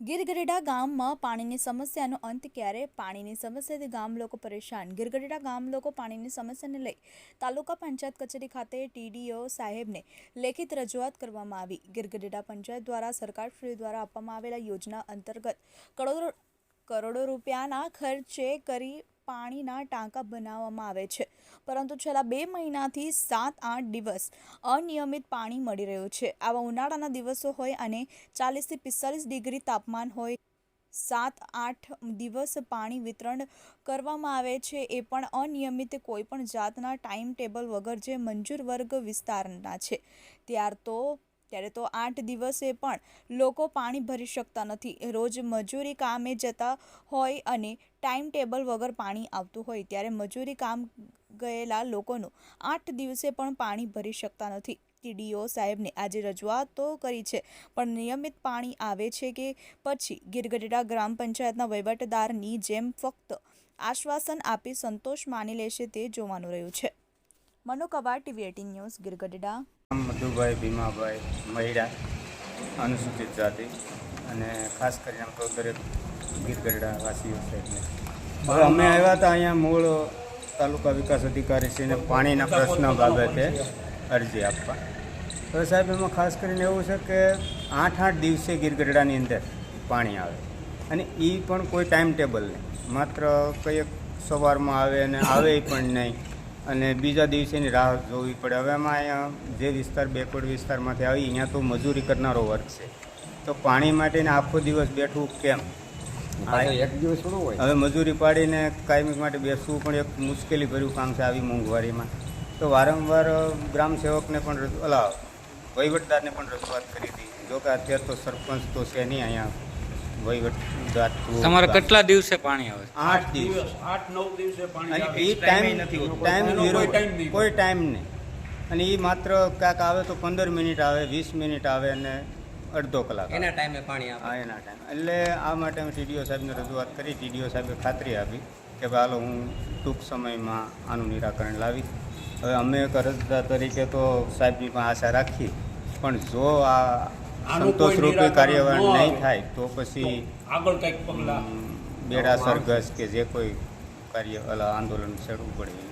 ગીરગઢડા ગામમાં પાણીની સમસ્યાનો અંત ક્યારે? પાણીની સમસ્યાથી ગામ લોકો પરેશાન. ગીરગઢડા ગામ લોકો પાણીની સમસ્યાને લઈ તાલુકા પંચાયત કચેરી ખાતે ટીડીઓ સાહેબને લેખિત રજૂઆત કરવામાં આવી. ગીરગઢડા પંચાયત દ્વારા સરકારશ્રી દ્વારા આપવામાં આવેલા યોજના અંતર્ગત કરોડો કરોડો રૂપિયાના ખર્ચે કરી પાણીના ટાંકા બનાવવામાં આવે છે. પરંતુ છેલ્લા બે મહિનાથી સાત આઠ દિવસ અનિયમિત પાણી મળી રહ્યું છે. આવા ઉનાળાના દિવસો હોય અને ચાલીસથી પિસ્તાલીસ ડિગ્રી તાપમાન હોય, સાત આઠ દિવસ પાણી વિતરણ કરવામાં આવે છે એ પણ અનિયમિત કોઈપણ જાતના ટાઈમ ટેબલ વગર જે મંજૂર વર્ગ વિસ્તારના છે. ત્યાર તો ત્યારે તો આઠ દિવસે પણ લોકો પાણી ભરી શકતા નથી. રોજ મજૂરી કામે જતા હોય અને ટાઈમ ટેબલ વગર પાણી આવતું હોય ત્યારે મજૂરી કામ ગયેલા લોકોનું આઠ દિવસે પણ પાણી ભરી શકતા નથી. ટીડીઓ સાહેબને આજે રજૂઆતો કરી છે, પણ નિયમિત પાણી આવે છે કે પછી ગીરગઢડા ગ્રામ પંચાયતના વહીવટદારની જેમ ફક્ત આશ્વાસન આપી સંતોષ માની લેશે તે જોવાનું રહ્યું છે. Manu Kavad TV eighteen news Girgadhada. Madhubhai Bhimabhai Mahida અનુસૂચિત જાતિ અને ખાસ કરીને આમ તો દરેક ગીરગઢડા વાસીઓ છે એટલે. અમે આવ્યા હતા અહીંયા મૂળ તાલુકા વિકાસ અધિકારી અધિકારીશ્રીને પાણીના પ્રશ્ન બાબતે અરજી આપવા. તો સાહેબ એમાં ખાસ કરીને એવું છે કે આઠ આઠ દિવસે ગીરગઢડાની અંદર પાણી આવે. અને એ પણ કોઈ ટાઈમ ટેબલ નહીં. માત્ર કંઈક સવારમાં આવે અને આવે પણ નહીં. અને બીજા દિવસેની રાહ જોવી પડે. હવે એમાં અહીંયા જે વિસ્તાર બેકવર્ડ વિસ્તારમાંથી આવી અહીંયા તો મજૂરી કરનારો વર્ગ છે. તો પાણી માટેને આખો દિવસ બેઠવું કેમ? આ એક દિવસ હોય. હવે મજૂરી પાડીને કાયમી માટે બેસવું પણ એક મુશ્કેલી ભર્યું કામ છે આવી મોંઘવારીમાં. તો વારંવાર ગ્રામ સેવકને પણ અલા વહીવટદારને પણ રજૂઆત કરી હતી. જોકે અત્યારે તો સરપંચ તો છે નહીં અહીંયા. વહીવટદાર તમારે કેટલા દિવસે પાણી આવે? આઠ દિવસ. આઠ નવ દિવસે પાણી અને એ ટાઈમ ટાઈમ એનો કોઈ time નહીં. કોઈ ટાઈમ નહીં. અને એ માત્ર ક્યાંક આવે તો પંદર મિનિટ આવે વીસ મિનિટ આવે અને અડધો કલાક. એના ટાઈમે પાણી આવે. હા એના ટાઈમ. એટલે આ માટે અમે ટીડીઓ સાહેબને રજૂઆત કરી. ટીડીઓ સાહેબે ખાતરી આપી કે ભાઈ હાલો હું ટૂંક સમયમાં આનું નિરાકરણ લાવીશ. હવે અમે એક અરજદાર તરીકે તો સાહેબની પણ આશા રાખી પણ જો આ સંતોષરૂપી કાર્યવાહી નહીં થાય તો પછી આગળ કંઈક પગલાં બેડા સરઘસ કે જે કોઈ કાર્ય આંદોલન છેડવું પડે.